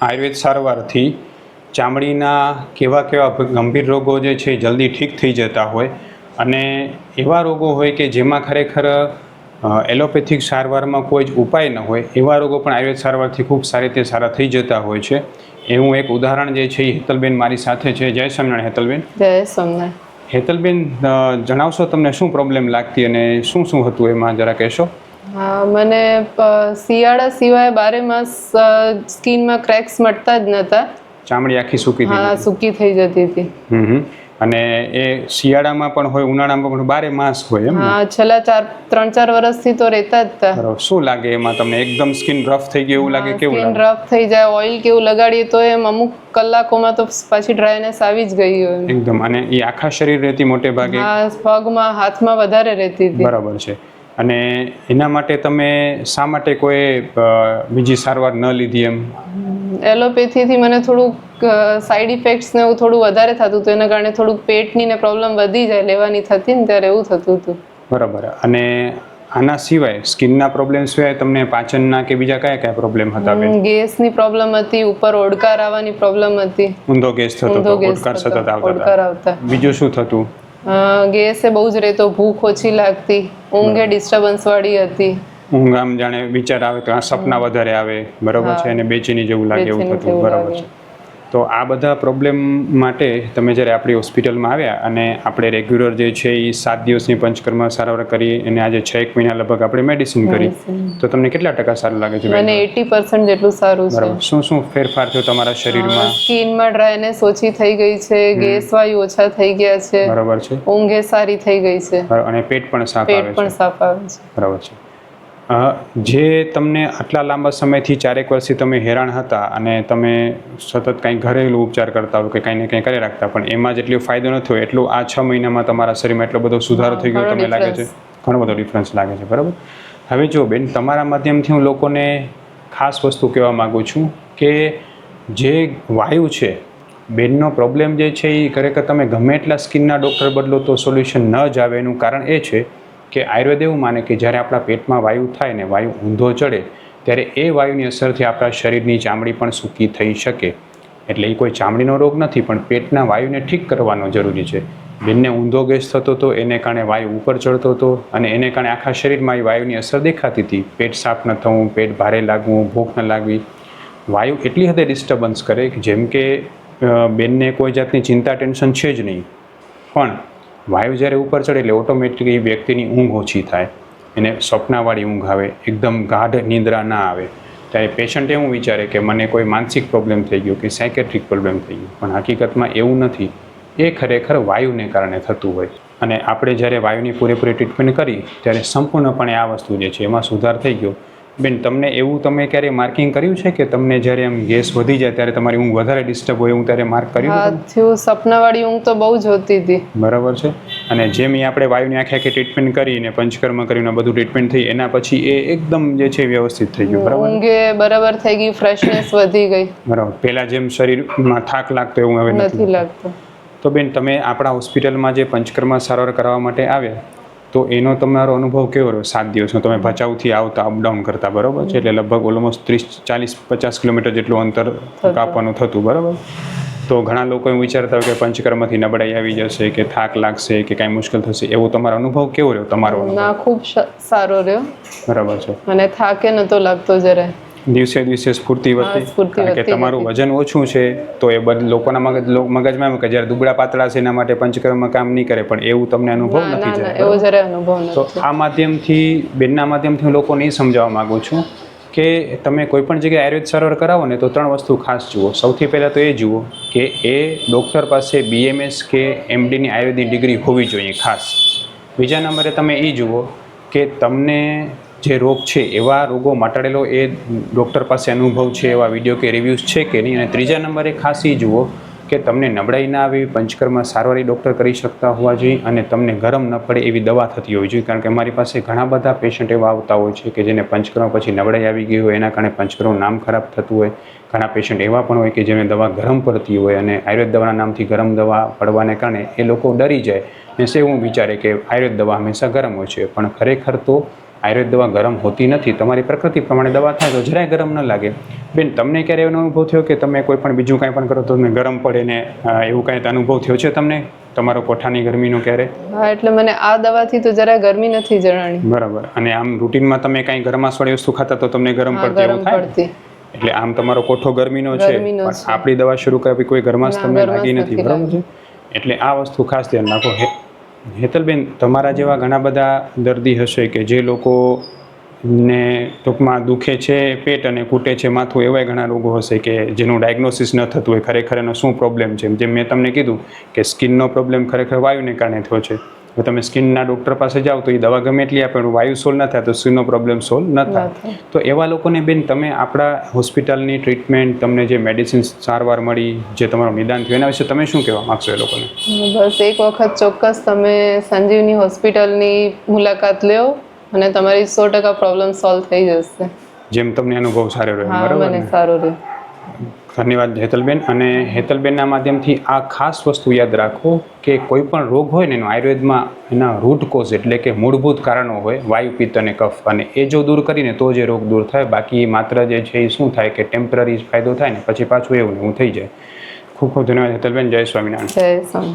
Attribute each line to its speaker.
Speaker 1: આયુર્વેદ સારવારથી ચામડીના કેવા કેવા ગંભીર રોગો જે છે એ જલ્દી ઠીક થઈ જતા હોય અને એવા રોગો હોય કે જેમાં ખરેખર એલોપેથિક સારવારમાં કોઈ જ ઉપાય ન હોય એવા રોગો પણ આયુર્વેદ સારવારથી ખૂબ સારી રીતે સારા થઈ જતા હોય છે. એવું એક ઉદાહરણ જે છે એ હેતલબેન મારી સાથે છે. જય સ્વામિનારાયણ હેતલબેન.
Speaker 2: જય સ્વામિનારાયણ.
Speaker 1: હેતલબેન જણાવશો તમને શું પ્રોબ્લેમ લાગતી અને શું શું હતું એમાં જરા કહેશો?
Speaker 2: હા મને શિયાળા સિવાય બારે માસ સ્કિનમાં ક્રેક્સ મળતા જ નહોતા
Speaker 1: ચામડી આખી સૂકી
Speaker 2: હા સૂકી થઈ જતી હતી.
Speaker 1: હમ. અને એ શિયાળામાં પણ હોય ઉનાળામાં પણ બારે માસ હોય એમ
Speaker 2: હા છેલ્લા ચાર ત્રણ ચાર વર્ષથી તો રહેતા જ હતા.
Speaker 1: શું લાગે એમાં તમને? એકદમ સ્કિન રફ થઈ ગયું એવું લાગે? કેવું
Speaker 2: સ્કિન રફ થઈ જાય ઓઇલ કેવું લગાડીએ તો એમ અમુક કલાકોમાં તો પાછી ડ્રાયનેસ આવી જ ગઈ હોય
Speaker 1: એકદમ. અને એ આખા શરીર રહેતી મોટે ભાગે?
Speaker 2: હા પગમાં હાથમાં વધારે રહેતી હતી.
Speaker 1: બરાબર છે. અને એના માટે તમે શા માટે કોઈ બીજી સારવાર ન લીધી એમ?
Speaker 2: એલોપેથીથી મને થોડુંક સાઈડ ઇફેક્ટ્સ ને એવું થોડું વધારે થતું હતું. એના કારણે થોડુંક પેટની ને પ્રોબ્લેમ વધી જાય લેવાની થતી ને ત્યારે એવું થતું હતું.
Speaker 1: બરાબર. અને આના સિવાય સ્કિનના પ્રોબ્લેમ સિવાય તમને પાચનના કે બીજા કયા કયા પ્રોબ્લેમ હતા બેન?
Speaker 2: ગેસની પ્રોબ્લેમ હતી ઉપર ઓડકાર આવવાની પ્રોબ્લેમ હતી.
Speaker 1: ઊંધો ગેસ થતો હતો ઓડકાર સતત આવતા હતા. બીજું શું થતું?
Speaker 2: ગેસે બહુ જ રહેતો ભૂખ ઓછી લાગતી. ઊંઘે ડિસ્ટર્બન્સ વાળી હતી.
Speaker 1: ઊંઘ આમ જાણે વિચાર આવે તો આ સપના વધારે આવે બરોબર છે અને બેચેની જેવું લાગે એવું થતું બરોબર છે. તો આ બધા પ્રોબ્લેમ માટે તમે જ્યારે આપણી હોસ્પિટલમાં આવ્યા અને આપણે રેગ્યુલર જે છે એ સાત દિવસની પંચકર્મ સારવાર કરી અને આજે છ એક મહિના લગભગ આપણે મેડિસિન કરી તો તમને કેટલા ટકા સારું લાગે છે?
Speaker 2: મને એટી પર્સન્ટ જેટલું સારું છે.
Speaker 1: શું શું ફેરફાર થયો તમારા શરીરમાં?
Speaker 2: સ્કિનમાં ડ્રાયનેસ ઓછી થઈ ગઈ છે ગેસ વાયુ ઓછા થઈ ગયા છે.
Speaker 1: બરાબર છે.
Speaker 2: ઊંઘે સારી થઈ ગઈ છે.
Speaker 1: અને પેટ પણ સાફ આવે
Speaker 2: પેટ
Speaker 1: છે.
Speaker 2: પણ સાફ આવે છે.
Speaker 1: બરાબર છે. જે તમને આટલા લાંબા સમયથી ચારેક વર્ષથી તમે હેરાન હતા અને તમે સતત કંઈ ઘરેલું ઉપચાર કરતા હોય કે કંઈ ને કંઈ કરી રાખતા પણ એમાં જેટલો ફાયદો ન થયો એટલું આ છ મહિનામાં તમારા શરીરમાં એટલો બધો સુધારો થઈ ગયો તમને લાગે છે? ઘણો બધો ડિફરન્સ લાગે છે બરાબર? હવે જો બેન તમારા માધ્યમથી હું લોકોને ખાસ વસ્તુ કહેવા માગું છું કે જે વાયુ છે બેનનો પ્રોબ્લેમ જે છે એ ખરેખર તમે ગમે એટલા સ્કિનના ડૉક્ટર બદલો તો સોલ્યુશન ન જ આવે. એનું કારણ એ છે કે આયુર્વેદ એવું માને કે જ્યારે આપણા પેટમાં વાયુ થાય ને વાયુ ઊંધો ચડે, ત્યારે એ વાયુની અસરથી આપણા શરીરની ચામડી પણ સૂકી થઈ શકે. એટલે એ કોઈ ચામડીનો રોગ નથી, પણ પેટના વાયુને ઠીક કરવાનો જરૂરી છે. બેનને ઊંધો ગેસ થતો હતો, એને કારણે વાયુ ઉપર ચડતો હતો અને એને કારણે આખા શરીરમાં એ વાયુની અસર દેખાતી હતી. પેટ સાફ ન થવું, પેટ ભારે લાગવું, ભૂખ ન લાગવી. વાયુ એટલી હદે ડિસ્ટર્બન્સ કરે કે જેમ કે બેનને કોઈ જાતની ચિંતા ટેન્શન છે જ નહીં. પણ વાયુ જ્યારે ઉપર ચડે એટલે ઓટોમેટિક એ વ્યક્તિની ઊંઘ ઓછી થાય. એને સ્વપ્નાવાળી ઊંઘ આવે, એકદમ ગાઢ નિંદ્રા ના આવે. ત્યારે પેશન્ટ એવું વિચારે કે મને કોઈ માનસિક પ્રોબ્લેમ થઈ ગયો કે સાયકેટ્રિક પ્રોબ્લેમ થઈ ગયો. પણ હકીકતમાં એવું નથી. એ ખરેખર વાયુને કારણે થતું હોય. અને આપણે જ્યારે વાયુની પૂરેપૂરી ટ્રીટમેન્ટ કરી, ત્યારે સંપૂર્ણપણે આ વસ્તુ જે છે એમાં સુધાર થઈ ગયો. બેન તમને એવું તમે ક્યારેય માર્કિંગ કર્યું છે કે તમને જ્યારે એમ ગેસ વધી જાય ત્યારે તમારી ઊંઘ વધારે ડિસ્ટર્બ હોય એવું ત્યારે માર્ક કર્યું
Speaker 2: હા થયું. સપનાવાળી ઊંઘ તો બહુ જ હોતી હતી.
Speaker 1: બરાબર છે. અને જેમ એ આપણે વાયુની આખી આખી ટ્રીટમેન્ટ કરીને પંચકર્મ કરીને બધું ટ્રીટમેન્ટ થઈ એના પછી એ એકદમ જે છે વ્યવસ્થિત થઈ ગયું. બરાબર?
Speaker 2: ઊંઘે બરાબર થઈ ગઈ ફ્રેશનેસ વધી ગઈ.
Speaker 1: બરાબર. પહેલાં જેમ શરીરમાં થાક લાગતો એવું હવે
Speaker 2: નથી લાગતો.
Speaker 1: તો બેન તમે આપણા હોસ્પિટલમાં જે પંચકર્મ સારવાર કરવા માટે આવ્યા તો એનો તમારો અનુભવ કેવો રહ્યો? સાત દિવસનો તમે ભચાઉથી આવતા અપડાઉન કરતા બરાબર છે? એટલે લગભગ ઓલમોસ્ટ ત્રીસ ચાલીસ પચાસ કિલોમીટર જેટલું અંતર કાપવાનું થતું બરાબર? તો ઘણા લોકો એવું વિચારતા હોય કે પંચકર્મથી નબળાઈ આવી જશે કે થાક લાગશે કે કાંઈ મુશ્કેલ થશે. એવો તમારો અનુભવ કેવો રહ્યો? તમારો
Speaker 2: ના ખૂબ સારો રહ્યો.
Speaker 1: બરાબર છે.
Speaker 2: મને થાકે નતો લાગતો જરાય.
Speaker 1: દિવસે દિવસે સ્ફૂર્તિ વધતી કારણ કે તમારું વજન ઓછું છે તો એ બધ લોકોના મગજ મગજમાં એમ કે જ્યારે દુબળા પાતળા છે એના માટે પંચકર્મ કામ નહીં કરે પણ એવું તમને અનુભવ નથી જાય
Speaker 2: એવો જરાય અનુભવ
Speaker 1: તો આ માધ્યમથી બેનના માધ્યમથી હું લોકોને એ સમજાવવા માગું છું કે તમે કોઈ પણ જગ્યાએ આયુર્વેદ સારવાર કરાવો ને તો ત્રણ વસ્તુ ખાસ જુઓ. સૌથી પહેલાં તો એ જુઓ કે એ ડૉક્ટર પાસે બીએમએસ કે એમડીની આયુર્વેદની ડિગ્રી હોવી જોઈએ ખાસ. બીજા નંબરે તમે એ જુઓ કે તમને જે રોગ છે એવા રોગો મટાડેલો એ ડૉક્ટર પાસે અનુભવ છે, એવા વીડિયો કે રિવ્યૂઝ છે કે નહીં? અને ત્રીજા નંબરે ખાસ એ જુઓ કે તમને નબળાઈ ના આવી પંચકર્મ સારવારી ડૉક્ટર કરી શકતા હોવા જોઈએ અને તમને ગરમ ન પડે એવી દવા થતી હોવી જોઈએ. કારણ કે અમારી પાસે ઘણા બધા પેશન્ટ એવા આવતા હોય છે કે જેને પંચકર્મ પછી નબળાઈ આવી ગઈ હોય, એના કારણે પંચકર્મનું નામ ખરાબ થતું હોય. ઘણા પેશન્ટ એવા પણ હોય કે જેને દવા ગરમ પડતી હોય અને આયુર્વેદ દવાના નામથી ગરમ દવા પડવાને કારણે એ લોકો ડરી જાય. ને સે એવું વિચારે કે આયુર્વેદ દવા હંમેશા ગરમ હોય છે, પણ ખરેખર તો આયુર્વેદ દવા ગરમ હોતી નથી તમારી પ્રકૃતિ પ્રમાણે દવા થાય તો જરાય ગરમ ન લાગે. બેન તમને ક્યારે એવો અનુભવ થયો કે તમે કોઈ પણ બીજું કાંઈ પણ કરો તો તમને ગરમ પડે ને એવું કાંઈ અનુભવ થયો છે તમને? તમારો કોઠાની ગરમીનો ક્યારે?
Speaker 2: હા એટલે મને આ દવાથી તો જરા ગરમી નથી જણાણી.
Speaker 1: બરાબર. અને આમ રૂટીનમાં તમે કાંઈ ગરમાસવાળી વસ્તુ ખાતા તો તમને ગરમ પડતી એવું થાય? એટલે આમ તમારો કોઠો ગરમીનો છે. પણ આપણી દવા શરૂ કરવી કોઈ ગરમાશ તમને લાગી નથી
Speaker 2: નથી
Speaker 1: બરાબર છે? એટલે આ વસ્તુ ખાસ ધ્યાન રાખો. હે હેતલબેન, તમારા જેવા ઘણા બધા દર્દી હશે કે જે લોકો ને ટૂંકમાં દુખે છે પેટ અને કૂટે છે માથું એવા ઘણા રોગો હશે કે જેનું ડાયગ્નોસિસ ન થતું હોય, ખરેખર એનો શું પ્રોબ્લેમ છે? જેમ મેં તમને કીધું કે સ્કિનનો પ્રોબ્લેમ ખરેખર વાયુને કારણે થયો છે. જો તમે સ્કિનના ડૉક્ટર પાસે જાઓ તો એ દવા ગમે એટલી આપે પણ વાયુ સોલ્વ ન થાય તો સ્કિનનો પ્રોબ્લેમ સોલ્વ ન થાય. તો એવા લોકોને બેન તમે આપણા હોસ્પિટલની ટ્રીટમેન્ટ તમને જે મેડિસિન સારવાર મળી જે તમારું નિદાન થયું એના વિશે તમે શું કહેવા માગશો એ લોકોને?
Speaker 2: બસ એક વખત ચોક્કસ તમે સંજીવની હોસ્પિટલની મુલાકાત લ્યો અને તમારી સો ટકા પ્રોબ્લેમ સોલ્વ થઈ જશે.
Speaker 1: જેમ તમને અનુભવ સારો રહ્યો બરાબર
Speaker 2: સારું રહ્યું.
Speaker 1: ધન્યવાદ હેતલબેન અને હેતલબેનના માધ્યમથી આ ખાસ વસ્તુ યાદ રાખો કે કોઈ પણ રોગ હોય ને એનો આયુર્વેદમાં એના રૂટ કોઝ એટલે કે મૂળભૂત કારણો હોય, વાયુ પિત્ત અને કફ. અને એ જો દૂર કરીને તો જે રોગ દૂર થાય. બાકી માત્ર જે છે એ શું થાય કે ટેમ્પરરી ફાયદો થાય ને પછી પાછું એવું એવું થઈ જાય. ખૂબ ખૂબ ધન્યવાદ હેતલબેન જય સ્વામિનારાયણ.
Speaker 2: જય સ્વામી